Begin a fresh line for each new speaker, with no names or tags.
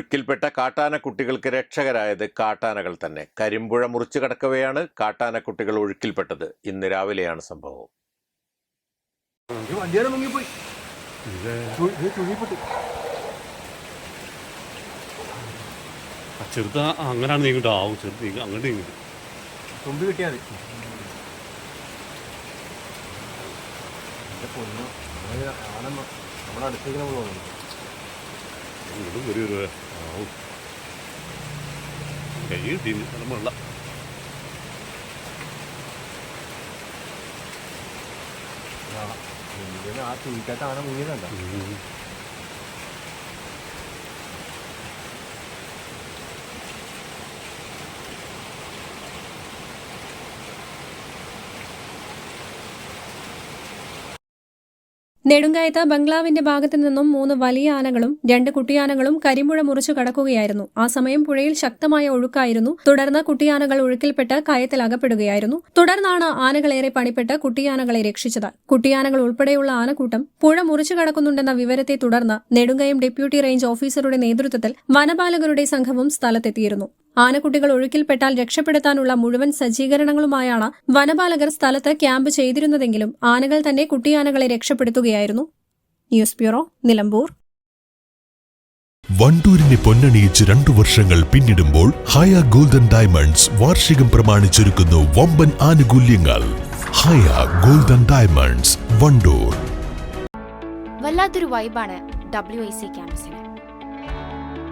ഒഴുക്കിൽപ്പെട്ട കാട്ടാനക്കുട്ടികൾക്ക് രക്ഷകരായത് കാട്ടാനകൾ തന്നെ. കരിമ്പുഴ മുറിച്ചു കടക്കവെയാണ് കാട്ടാനക്കുട്ടികൾ ഒഴുക്കിൽപ്പെട്ടത്. ഇന്ന് രാവിലെയാണ് സംഭവം.
ചെറുത അങ്ങനെയാണ് നീങ്ങിട്ടോ ആവും ചെറുത് അങ്ങോട്ട് നീങ്ങി
തുമ്പി കിട്ടിയാൽ മതി. നമ്മുടെ അടുത്തേക്ക് നമ്മൾ പോകുന്നു
ഇങ്ങോട്ടും ഒരു ആവും. കൈ കിട്ടി നമ്മളുള്ള
ആ, തുണിക്കാട്ടാണ് ആന മുങ്ങിയതല്ല
നെടുങ്കായത്ത് ബംഗ്ലാവിന്റെ ഭാഗത്തു നിന്നും മൂന്ന് വലിയ ആനകളും രണ്ട് കുട്ടിയാനകളും കരിമ്പുഴ മുറിച്ചു കടക്കുകയായിരുന്നു. ആ സമയം പുഴയിൽ ശക്തമായ ഒഴുക്കായിരുന്നു. തുടർന്ന് കുട്ടിയാനകൾ ഒഴുക്കിൽപ്പെട്ട് കയത്തിൽ അകപ്പെടുകയായിരുന്നു. തുടർന്നാണ് ആനകളേറെ പണിപ്പെട്ട് കുട്ടിയാനകളെ രക്ഷിച്ചത്. കുട്ടിയാനകൾ ഉൾപ്പെടെയുള്ള ആനക്കൂട്ടം പുഴ മുറിച്ചു കടക്കുന്നുണ്ടെന്ന വിവരത്തെ തുടർന്ന് നെടുങ്കയം ഡെപ്യൂട്ടി റേഞ്ച് ഓഫീസറുടെ നേതൃത്വത്തിൽ വനപാലകരുടെ സംഘവും സ്ഥലത്തെത്തിയിരുന്നു. ആനക്കുട്ടികൾ ഒഴുക്കിൽപ്പെട്ടാൽ രക്ഷപ്പെടുത്താനുള്ള മുഴുവൻ സജ്ജീകരണങ്ങളുമായാണ് വനപാലകർ സ്ഥലത്ത് ക്യാമ്പ് ചെയ്തിരുന്നതെങ്കിലും ആനകൾ തന്നെ കുട്ടിയാനകളെ രക്ഷപ്പെടുത്തുകയായിരുന്നു. News bureau Nilambur.
വണ്ടൂരിനെ പൊന്നണിയിച്ച് രണ്ടു വർഷങ്ങൾ പിന്നിടുമ്പോൾ ഹയ ഗോൾഡൻ ഡയമണ്ട്സ് വാർഷികം പ്രമാണിച്ചൊരുക്കുന്നു വമ്പൻ ആനുകൂല്യങ്ങൾ. Haya golden diamonds Wandoor.
വല്ലാത്തൊരു വൈബാണ് ഡബ്ല്യു ഐ സി ക്യാമ്പസിന്